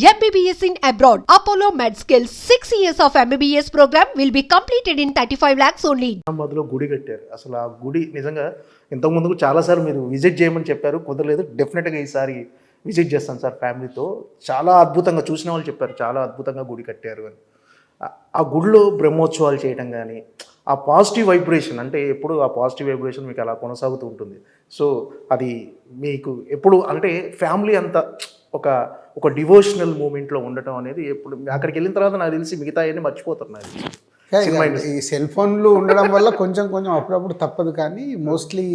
MBBS in abroad. Apollo MedSkill 6 years of MBBS program will be completed in 35 lakhs only. అహ్మద్లో గుడి కట్టారు. అసలు ఆ గుడి నిజంగా ఇంతకుముందు చాలాసార్లు మీరు విజిట్ చేయమని చెప్పారు. కుదరలేదు. డెఫినెట్గా ఈసారి విజిట్ చేస్తాను సార్ ఫ్యామిలీతో. చాలా అద్భుతంగా చూసిన వాళ్ళు చెప్పారు. చాలా అద్భుతంగా గుడి కట్టారు అని. ఆ- ఆ గుడిలో బ్రహ్మోత్సవాలు చేయడం కానీ ఆ పాజిటివ్ వైబ్రేషన్ అంటే ఎప్పుడు ఆ పాజిటివ్ వైబ్రేషన్ మీకు అలా కొనసాగుతూ ఉంటుంది. సో అది మీకు ఎప్పుడు అంటే ఫ్యామిలీ అంతా ఒక ఒక డివోషనల్ మూమెంట్లో ఉండటం అనేది ఎప్పుడు అక్కడికి వెళ్ళిన తర్వాత నాకు తెలిసి మిగతా అన్ని. సినిమా ఈ సెల్ ఫోన్లు ఉండడం వల్ల కొంచెం కొంచెం అప్పుడప్పుడు తప్పదు కానీ మోస్ట్లీ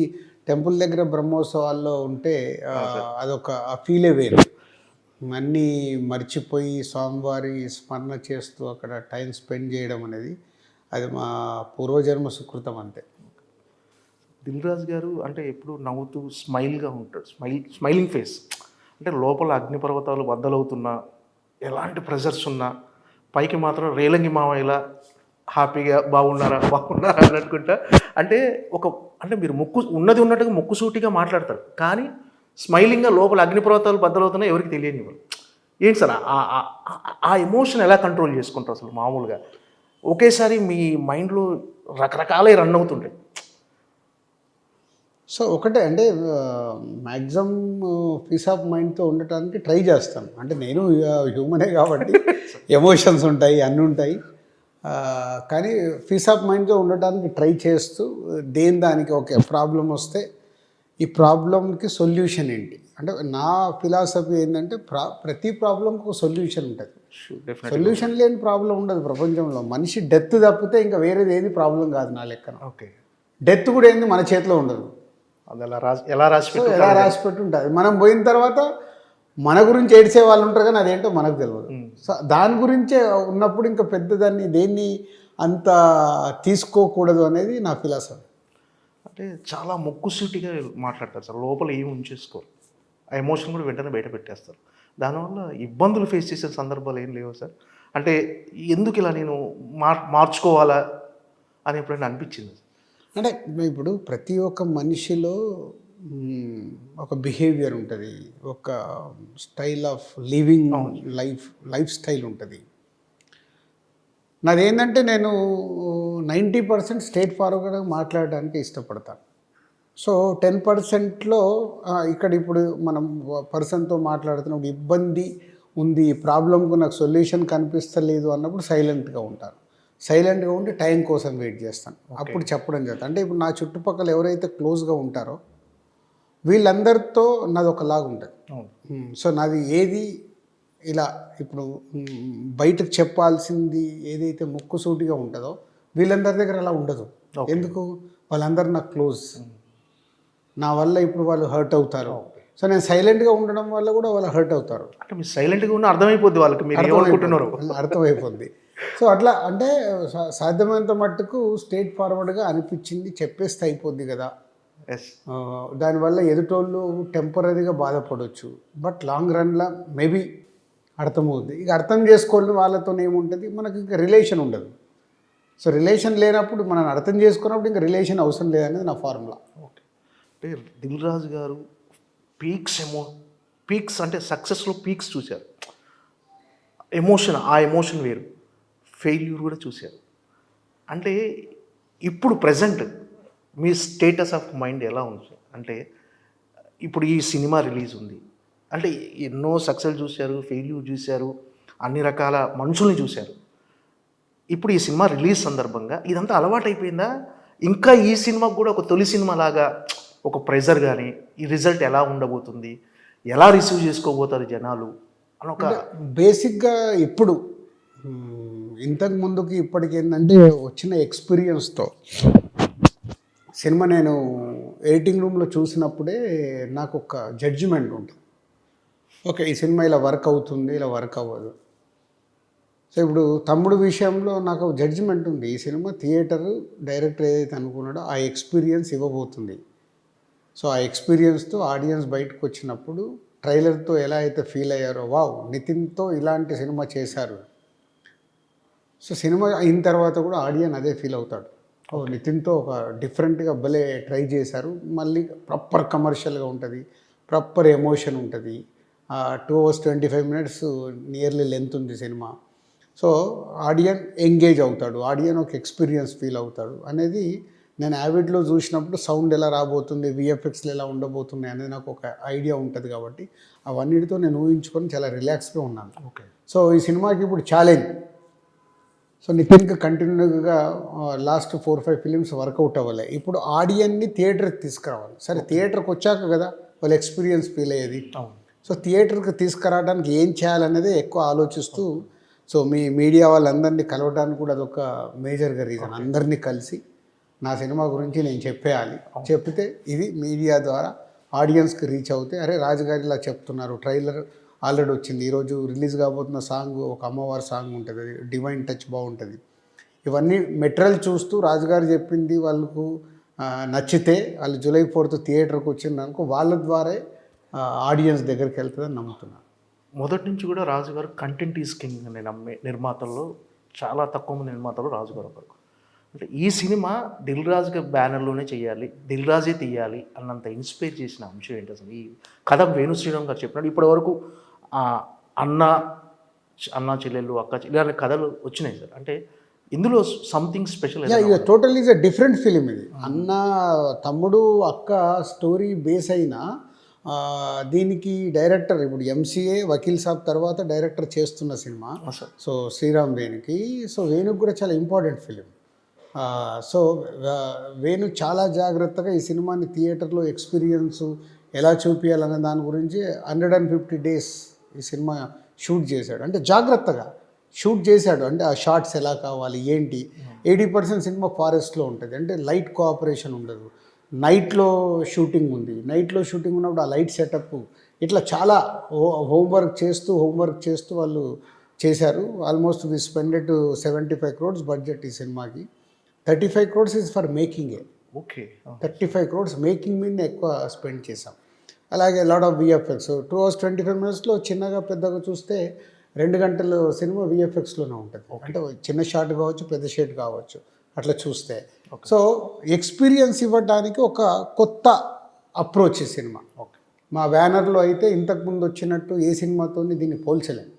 టెంపుల్ దగ్గర బ్రహ్మోత్సవాల్లో ఉంటే అదొక ఫీలే వేరు. అన్నీ మర్చిపోయి స్వామివారి స్మరణ చేస్తూ అక్కడ టైం స్పెండ్ చేయడం అనేది అది మా పూర్వజన్మ సుకృతం అంతే. దిల్ రాజు గారు అంటే ఎప్పుడు నవ్వుతూ స్మైల్గా ఉంటాడు. Smile smiling face. అంటే లోపల అగ్నిపర్వతాలు బద్దలవుతున్నా ఎలాంటి ప్రెజర్స్ ఉన్నా పైకి మాత్రం రేలంగి మావయ్యలా హ్యాపీగా బాగున్నారా బాగున్నారా అని అనుకుంటా. అంటే ఒక అంటే మీరు ముక్కు ఉన్నది ఉన్నట్టుగా ముక్కు సూటిగా మాట్లాడతారు. కానీ స్మైలింగ్గా లోపల అగ్నిపర్వతాలు బద్దలవుతున్నా ఎవరికి తెలియనివ్వరు ఏంటి సార్? ఆ- ఆ ఎమోషన్ ఎలా కంట్రోల్ చేసుకుంటారు అసలు మామూలుగా? ఒకేసారి మీ మైండ్లో రకరకాలే రన్ అవుతుంటాయి. సో ఒకటే అంటే మ్యాక్సిమం పీస్ ఆఫ్ మైండ్తో ఉండటానికి ట్రై చేస్తాను. అంటే నేను హ్యూమనే కాబట్టి ఎమోషన్స్ ఉంటాయి అన్నీ ఉంటాయి. కానీ పీస్ ఆఫ్ మైండ్తో ఉండటానికి ట్రై చేస్తూ దేని దానికి ఓకే ప్రాబ్లం వస్తే ఈ ప్రాబ్లంకి సొల్యూషన్ ఏంటి? అంటే నా ఫిలాసఫీ ఏంటంటే ప్రా ప్రతి ప్రాబ్లంకి ఒక సొల్యూషన్ ఉంటుంది. సొల్యూషన్ లేని ప్రాబ్లం ఉండదు ప్రపంచంలో. మనిషి డెత్ తప్పితే ఇంకా వేరేది ఏది ప్రాబ్లం కాదు నా లెక్కన. ఓకే డెత్ కూడా ఏంది? మన చేతిలో ఉండదు. అది ఎలా రాసి ఎలా రాసి ఎలా రాసి పెట్టి ఉంటుంది మనం పోయిన తర్వాత మన గురించి ఏడ్చే వాళ్ళు ఉంటారు కానీ అదేంటో మనకు తెలియదు సో దాని గురించే ఉన్నప్పుడు ఇంకా పెద్ద దాన్ని దేన్ని అంత తీసుకోకూడదు అనేది నా ఫిలాసఫీ. అంటే చాలా ముక్కుసూటిగా మాట్లాడతారు సార్. లోపల ఏమి ఉంచేసుకోరు. ఆ ఎమోషన్ కూడా వెంటనే బయట పెట్టేస్తారు. దానివల్ల ఇబ్బందులు ఫేస్ చేసే సందర్భాలు ఏం లేవు సార్? అంటే ఎందుకు ఇలా నేను మార్ మార్చుకోవాలా అని ఎప్పుడైనా అనిపించింది అంటే ఇప్పుడు ప్రతి ఒక్క మనిషిలో ఒక బిహేవియర్ ఉంటుంది. ఒక style of living life life style ఉంటుంది. నాదేంటంటే నేను నైంటీ పర్సెంట్ స్టేట్ ఫార్వర్డ్గా మాట్లాడడానికి ఇష్టపడతాను. సో టెన్ పర్సెంట్లో ఇక్కడ ఇప్పుడు మనం పర్సన్తో మాట్లాడుతున్నప్పుడు ఇబ్బంది ఉంది ప్రాబ్లంకు నాకు సొల్యూషన్ కనిపిస్తలేదు అన్నప్పుడు సైలెంట్గా ఉంటాను. సైలెంట్గా ఉండి టైం కోసం వెయిట్ చేస్తాను. అప్పుడు చెప్పడం జరుగుతుంది. అంటే ఇప్పుడు నా చుట్టుపక్కల ఎవరైతే క్లోజ్గా ఉంటారో వీళ్ళందరితో నాది ఒకలాగా ఉంటుంది. సో నాది ఏది ఇలా ఇప్పుడు బయటకు చెప్పాల్సింది ఏదైతే ముక్కుసూటిగా ఉంటుందో వీళ్ళందరి దగ్గర అలా ఉండదు. ఎందుకు? వాళ్ళందరూ నాకు క్లోజ్. నా వల్ల ఇప్పుడు వాళ్ళు హర్ట్ అవుతారు. సో నేను సైలెంట్గా ఉండడం వల్ల కూడా వాళ్ళు హర్ట్ అవుతారు. అంటే మీరు సైలెంట్గా ఉన్న అర్థమైపోద్ది వాళ్ళకి. మీరు ఏమనుకుంటున్నారు అర్థమైపోద్ది. సో అట్లా అంటే సాధ్యమైనంత మట్టుకు స్టేట్ ఫార్వర్డ్గా అనిపించింది చెప్పేస్తే అయిపోద్ది కదా. దానివల్ల ఎదుటోళ్ళు టెంపరీగా బాధపడవచ్చు బట్ లాంగ్ రన్లో మేబీ అర్థమవుద్ది. ఇక అర్థం చేసుకోండి వాళ్ళతో ఏముంటుంది? మనకి ఇంకా రిలేషన్ ఉండదు. సో రిలేషన్ లేనప్పుడు మనం అర్థం చేసుకున్నప్పుడు ఇంకా రిలేషన్ అవసరం లేదనేది నా ఫార్ములా. ఓకే. అంటే దిల్ రాజు గారు పీక్స్ ఎమో పీక్స్ అంటే సక్సెస్లో పీక్స్ చూశారు. ఎమోషన్ ఆ ఎమోషన్ వేరు. ఫెయిల్యూర్ కూడా చూశారు. అంటే ఇప్పుడు ప్రజెంట్ మీ స్టేటస్ ఆఫ్ మైండ్ ఎలా ఉంది? అంటే ఇప్పుడు ఈ సినిమా రిలీజ్ ఉంది. అంటే ఎన్నో సక్సెస్ చూశారు ఫెయిల్యూర్ చూశారు అన్ని రకాల మనుషుల్ని చూశారు. ఇప్పుడు ఈ సినిమా రిలీజ్ సందర్భంగా ఇదంతా అలవాటు అయిపోయిందా ఇంకా ఈ సినిమా కూడా ఒక తొలి సినిమా లాగా ఒక ప్రెజర్ కానీ ఈ రిజల్ట్ ఎలా ఉండబోతుంది? ఎలా రిసీవ్ చేసుకోబోతారు జనాలు? అని ఒక బేసిక్గా ఇప్పుడు ఇంతకు ముందుకి ఇప్పటికి ఏంటంటే వచ్చిన ఎక్స్పీరియన్స్తో. సినిమా నేను ఎడిటింగ్ రూమ్లో చూసినప్పుడే నాకు ఒక జడ్జిమెంట్ ఉంటుంది. ఓకే ఈ సినిమా ఇలా వర్క్ అవుతుంది ఇలా వర్క్ అవ్వదు. సో ఇప్పుడు తమ్ముడు విషయంలో నాకు జడ్జిమెంట్ ఉంది. ఈ సినిమా థియేటర్ డైరెక్టర్ ఏదైతే అనుకున్నాడో ఆ ఎక్స్పీరియన్స్ ఇవ్వబోతుంది. సో ఆ ఎక్స్పీరియన్స్తో ఆడియన్స్ బయటకు వచ్చినప్పుడు ట్రైలర్తో ఎలా అయితే ఫీల్ అయ్యారో వావ్ నితిన్తో ఇలాంటి సినిమా చేశారు. సో సినిమా అయిన తర్వాత కూడా ఆడియన్ అదే ఫీల్ అవుతాడు. ఓ నితిన్తో ఒక డిఫరెంట్గా భలే ట్రై చేశారు. మళ్ళీ ప్రాపర్ కమర్షియల్గా ఉంటుంది ప్రాపర్ ఎమోషన్ ఉంటుంది. Two hours twenty five minutes nearly length ఉంది సినిమా. సో ఆడియన్ ఎంగేజ్ అవుతాడు ఆడియన్ ఒక ఎక్స్పీరియన్స్ ఫీల్ అవుతాడు అనేది నేను యావిడ్లో చూసినప్పుడు సౌండ్ ఎలా రాబోతుంది విఎఫ్ఎక్స్లు ఎలా ఉండబోతున్నాయి అనేది నాకు ఒక ఐడియా ఉంటుంది కాబట్టి అవన్నిటితో నేను ఊహించుకొని చాలా రిలాక్స్గా ఉన్నాను. ఓకే. సో ఈ సినిమాకి ఇప్పుడు ఛాలెంజ్. సో నితిన్కి కంటిన్యూగా last four five films work out అవ్వలే. ఇప్పుడు ఆడియన్ని థియేటర్కి తీసుకురావాలి. సరే థియేటర్కి వచ్చాక కదా వాళ్ళ ఎక్స్పీరియన్స్ ఫీల్ అయ్యేది. సో థియేటర్కి తీసుకురావడానికి ఏం చేయాలనేది ఎక్కువ ఆలోచిస్తూ సో మీ మీడియా వాళ్ళందరినీ కలవడానికి కూడా అదొక మేజర్గా రీజన్ అందరినీ కలిసి నా సినిమా గురించి నేను చెప్పేయాలి. చెప్తే ఇది మీడియా ద్వారా ఆడియన్స్కి రీచ్ అవుతే అరే రాజుగారి ఇలా చెప్తున్నారు ట్రైలర్ ఆల్రెడీ వచ్చింది. ఈరోజు రిలీజ్ కాబోతున్న సాంగ్ ఒక అమ్మవారి సాంగ్ ఉంటుంది. అది డివైన్ టచ్ బాగుంటుంది. ఇవన్నీ మెటీరియల్ చూస్తూ రాజుగారు చెప్పింది వాళ్ళకు నచ్చితే వాళ్ళు జూలై ఫోర్త్ థియేటర్కి వచ్చిందనుకో వాళ్ళ ద్వారా ఆడియన్స్ దగ్గరికి వెళ్తుందని నమ్ముతున్నాను మొదటి నుంచి కూడా రాజుగారు కంటెంట్ ఈజ్ కింగ్ అనే నమ్మే నిర్మాతల్లో చాలా తక్కువ మంది నిర్మాతలు రాజుగారు ఒకరు. అంటే ఈ సినిమా దిల్ రాజు గారి బ్యానర్లోనే చేయాలి దిల్ రాజే తీయాలి అన్నంత ఇన్స్పైర్ చేసిన అంశం ఏంటి అసలు? ఈ కథ వేణు శ్రీరామ్ గారు చెప్పినాడు. ఇప్పటి వరకు అన్న అన్న చెల్లెళ్ళు అక్క ఇలాంటి కథలు వచ్చినాయి సార్. అంటే ఇందులో something special total is a different film ఇది. అన్న తమ్ముడు అక్క స్టోరీ బేస్ అయిన దీనికి డైరెక్టర్ ఇప్పుడు ఎంసీఏ వకీల్ సాబ్ తర్వాత డైరెక్టర్ చేస్తున్న సినిమా. సో శ్రీరామ్ వేణుకి. సో వేణుకి కూడా చాలా ఇంపార్టెంట్ ఫిలిం సో వేణు చాలా జాగ్రత్తగా ఈ సినిమాని థియేటర్లో ఎక్స్పీరియన్స్ ఎలా చూపించాలనే దాని గురించి హండ్రెడ్ అండ్ ఫిఫ్టీ డేస్ ఈ సినిమా షూట్ చేశాడు. అంటే జాగ్రత్తగా షూట్ చేశాడు. అంటే ఆ షార్ట్స్ ఎలా కావాలి ఏంటి? ఎయిటీ పర్సెంట్ సినిమా ఫారెస్ట్లో ఉంటుంది. అంటే లైట్ కోఆపరేషన్ ఉండదు. నైట్లో షూటింగ్ ఉంది. నైట్లో షూటింగ్ ఉన్నప్పుడు ఆ లైట్ సెటప్ ఇట్లా చాలా హోంవర్క్ చేస్తూ హోంవర్క్ చేస్తూ వాళ్ళు చేశారు. Almost we spent seventy five crores budget ఈ సినిమాకి. Thirty five crores is for మేకింగే. Okay. Thirty five crores making మీద ఎక్కువ స్పెండ్ చేసాం అలాగే lot of VFX. Two hours twenty five మినిట్స్లో చిన్నగా పెద్దగా చూస్తే రెండు గంటలు సినిమా విఎఫ్ఎక్స్లోనే ఉంటుంది. అంటే చిన్న షాట్ కావచ్చు పెద్ద షాట్ కావచ్చు అట్లా చూస్తే. సో ఎక్స్పీరియన్స్ ఇవ్వడానికి ఒక కొత్త అప్రోచ్ ఈ సినిమా. ఓకే. మా బ్యానర్లో అయితే ఇంతకుముందు వచ్చినట్టు ఏ సినిమాతో దీన్ని పోల్చలేం.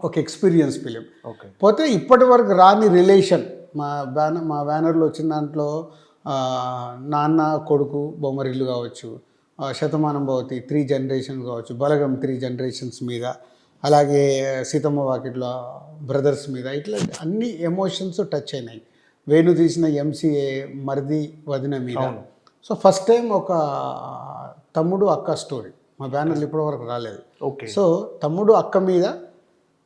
ఒక ఎక్స్పీరియన్స్ ఫిలిం. ఓకే. పోతే ఇప్పటి వరకు రాని రిలేషన్ మా బ్యానర్ మా బ్యానర్లో వచ్చిన దాంట్లో నాన్న కొడుకు బొమ్మరిల్లు కావచ్చు శతమానం భవతి త్రీ జనరేషన్ కావచ్చు బలగం త్రీ జనరేషన్స్ మీద అలాగే సీతమ్మ వాకిట్లో బ్రదర్స్ మీద ఇట్లా అన్ని ఎమోషన్స్ టచ్ అయినాయి. వేణు తీసిన ఎంసీఏ మరిది వదిన మీద. సో ఫస్ట్ టైం ఒక తమ్ముడు అక్క స్టోరీ మా బ్యానర్లు ఇప్పటివరకు రాలేదు. ఓకే. సో తమ్ముడు అక్క మీద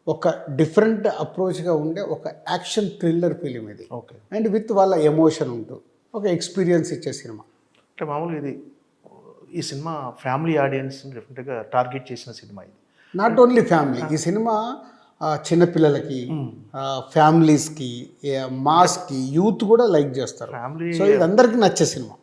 ఒక డిఫరెంట్ అప్రోచ్గా ఉండే ఒక యాక్షన్ థ్రిల్లర్ ఫిలిం ఇది. ఓకే. అండ్ విత్ వాళ్ళ ఎమోషన్ ఉంటూ ఒక ఎక్స్పీరియన్స్ ఇచ్చే సినిమా. అంటే మామూలుగా ఇది ఈ సినిమా ఫ్యామిలీ ఆడియన్స్ డెఫినెట్గా టార్గెట్ చేసిన సినిమా ఇది. నాట్ ఓన్లీ ఫ్యామిలీ ఈ సినిమా చిన్నపిల్లలకి ఫ్యామిలీస్కి ఏ, మాస్కి యూత్ కూడా లైక్ చేస్తారు. ఫ్యామిలీ సో ఇది అందరికీ నచ్చే సినిమా.